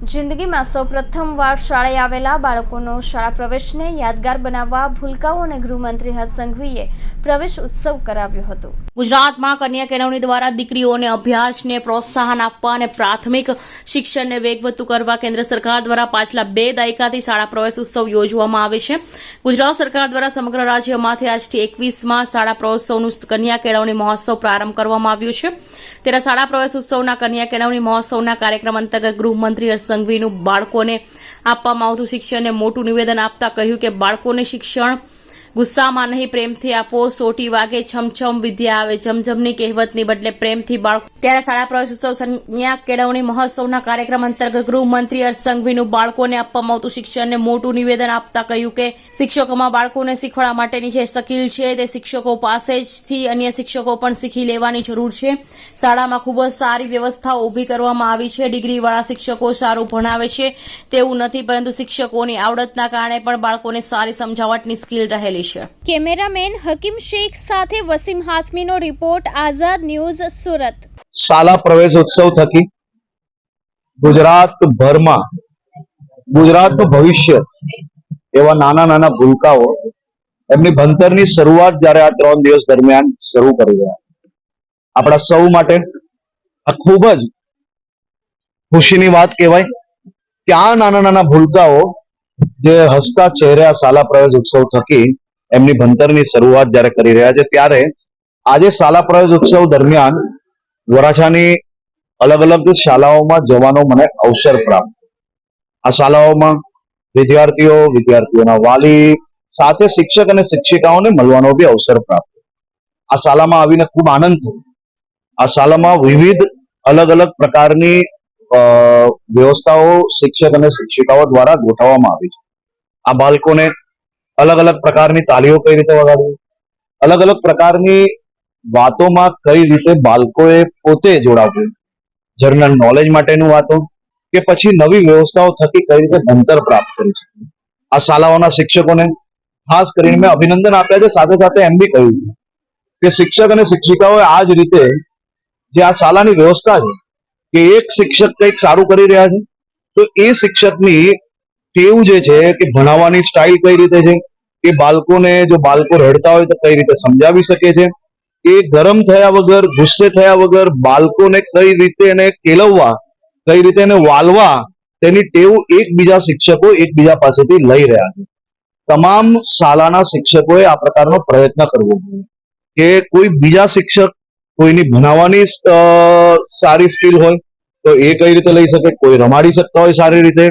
જિંદગીમાં સૌ પ્રથમવાર શાળાએ આવેલા બાળકોનો શાળા પ્રવેશને યાદગાર બનાવવા ભૂલકાઓ અને ગૃહમંત્રી હરસંઘવીએ સંઘવીએ પ્રવેશ ઉત્સવ કરાવ્યો હતો. ગુજરાતમાં કન્યા કેળવણી દ્વારા દીકરીઓને અભ્યાસને પ્રોત્સાહન આપવા અને પ્રાથમિક શિક્ષણને વેગવતું કરવા કેન્દ્ર સરકાર દ્વારા પાછલા બે દાયકાથી શાળા પ્રવેશ ઉત્સવ યોજવામાં આવે છે. ગુજરાત સરકાર દ્વારા સમગ્ર રાજ્યમાંથી આજથી એકવીસમાં શાળા પ્રવેશોત્સવનું કન્યા કેળવણી મહોત્સવ પ્રારંભ કરવામાં આવ્યો છે. ત્યારે શાળા પ્રવેશ ઉત્સવના કન્યા કેળવણી મહોત્સવના કાર્યક્રમ અંતર્ગત ગૃહમંત્રી હર્ષ સંઘવીનું બાળકોને આપવામાં આવતું શિક્ષણને મોટું નિવેદન આપતા કહ્યું કે બાળકોને શિક્ષણ ગુસ્સામાં નહીં, પ્રેમથી આપો, સોટી વાગે, છમછમ વિદ્યા આવે જમજમની કહેવતની બદલે પ્રેમથી બાળકો. ત્યારે શાળા પ્રવેશ ઉત્સવ સંજ્ઞા કેળવણી મહોત્સવના કાર્યક્રમ અંતર્ગત ગૃહમંત્રી હર્ષ સંઘવીનું બાળકોને આપવામાં આવતું શિક્ષણને મોટું નિવેદન આપતા કહ્યું કે શિક્ષકોમાં બાળકોને શીખવાડવા માટેની જે સ્કિલ છે તે શિક્ષકો પાસે જથી અન્ય શિક્ષકો પણ શીખી લેવાની જરૂર છે. શાળામાં ખૂબ જ સારી વ્યવસ્થાઓ ઊભી કરવામાં આવી છે. ડિગ્રીવાળા શિક્ષકો સારું ભણાવે છે. તેવું નથી, પરંતુ શિક્ષકોની આવડતના કારણે પણ બાળકોને સારી સમજાવટની સ્કિલ રહેલી છે. કેમેરામેન હકીમ શેખ સાથે વસીમ હાસમીનો રિપોર્ટ આઝાદ ન્યૂઝ સુરત. શાળા પ્રવેશ ઉત્સવ થકી ગુજરાતભરમાં ગુજરાતનું ભવિષ્ય એવા નાના નાના ભૂલકાઓ એમની ભણતરની શરૂઆત જ્યારે આ ત્રણ દિવસ દરમિયાન શરૂ કરી ગયા આપણા સૌ માટે આ ખૂબ જ ખુશીની વાત કહેવાય કે આ નાના નાના ભૂલકાઓ જે હસતા ચહેરે આ શાળા પ્રવેશ ઉત્સવ થકી એમની ભણતરની શરૂઆત જ્યારે કરી રહ્યા છે, ત્યારે આજે શાળા પ્રવેશ ઉત્સવ દરમિયાન વરાછાની અલગ અલગ શાળાઓમાં જવાનો મને અવસર પ્રાપ્ત આ શાળાઓમાં વિદ્યાર્થીઓ, વિદ્યાર્થીઓના વાલી સાથે શિક્ષક અને શિક્ષિકાઓને મળવાનો બી અવસર પ્રાપ્ત આ શાળામાં આવીને ખૂબ આનંદ થયો. આ શાળામાં વિવિધ અલગ અલગ પ્રકારની વ્યવસ્થાઓ શિક્ષક અને શિક્ષિકાઓ દ્વારા ગોઠવવામાં આવી છે. આ બાળકોને અલગ અલગ પ્રકારની તાલીઓ કઈ રીતે વગાડવી? અલગ અલગ પ્રકારની વાતોમાં કઈ રીતે બાળકોએ પોતે જોડાવવું? જનરલ નોલેજ માટેનું વાતો કે પછી નવી વ્યવસ્થાઓ થકી કઈ રીતે ભણતર પ્રાપ્ત કરી શકે આ શાળાઓના શિક્ષકોને ખાસ કરીને મેં અભિનંદન આપ્યા છે. સાથે સાથે એમ બી કહ્યું કે શિક્ષક અને શિક્ષિકાઓએ આ જ રીતે જે આ શાળાની વ્યવસ્થા છે કે એક શિક્ષક કંઈક સારું કરી રહ્યા છે, તો એ શિક્ષકની ટેવ જે છે કે ભણાવવાની સ્ટાઇલ કઈ રીતે છે? એ બાળકોને જો બાળકો રડતા હોય તો કઈ રીતે સમજાવી શકે છે? એ ગરમ થયા વગર, ગુસ્સે થયા વગર બાળકોને કઈ રીતે એને કેળવવા, કઈ રીતે એને વાલવા, તેની ટેવ એકબીજા શિક્ષકો એકબીજા પાસેથી લઈ રહ્યા છે. તમામ શાળાના શિક્ષકોએ આ પ્રકારનો પ્રયત્ન કરવો જોઈએ. કે કોઈ બીજા શિક્ષક કોઈની ભણાવવાની સારી સ્કિલ હોય તો એ કઈ રીતે લઈ શકે? કોઈ રમાડી શકતા હોય સારી રીતે?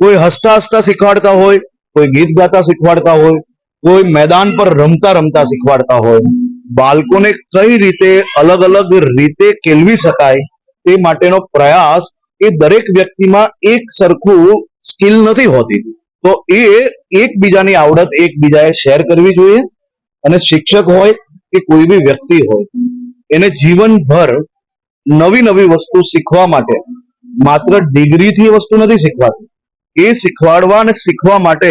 કોઈ હસતા હસતા શીખવાડતા હોય, કોઈ ગીત ગાતા શીખવાડતા હોય, કોઈ મેદાન પર રમતા રમતા શીખવાડતા હોય. બાળકોને કઈ રીતે અલગ અલગ રીતે કેળવી શકાય તે માટેનો પ્રયાસ એ દરેક વ્યક્તિમાં એક સરખું સ્કિલ નથી હોતી. તો એ એકબીજાની આવડત એકબીજાએ શેર કરવી જોઈએ અને શિક્ષક હોય કે કોઈ બી વ્યક્તિ હોય, એને જીવનભર નવી નવી વસ્તુ શીખવા માટે માત્ર ડિગ્રીથી વસ્તુ નથી શીખવાતી. એ શીખવાડવા અને શીખવા માટે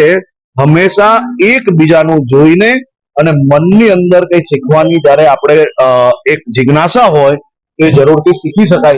હંમેશા એકબીજાનું જોઈને અને મનની અંદર કઈ શીખવાની જ્યારે આપણે એક જિજ્ઞાસા હોય તો એ જરૂરથી શીખી શકાય.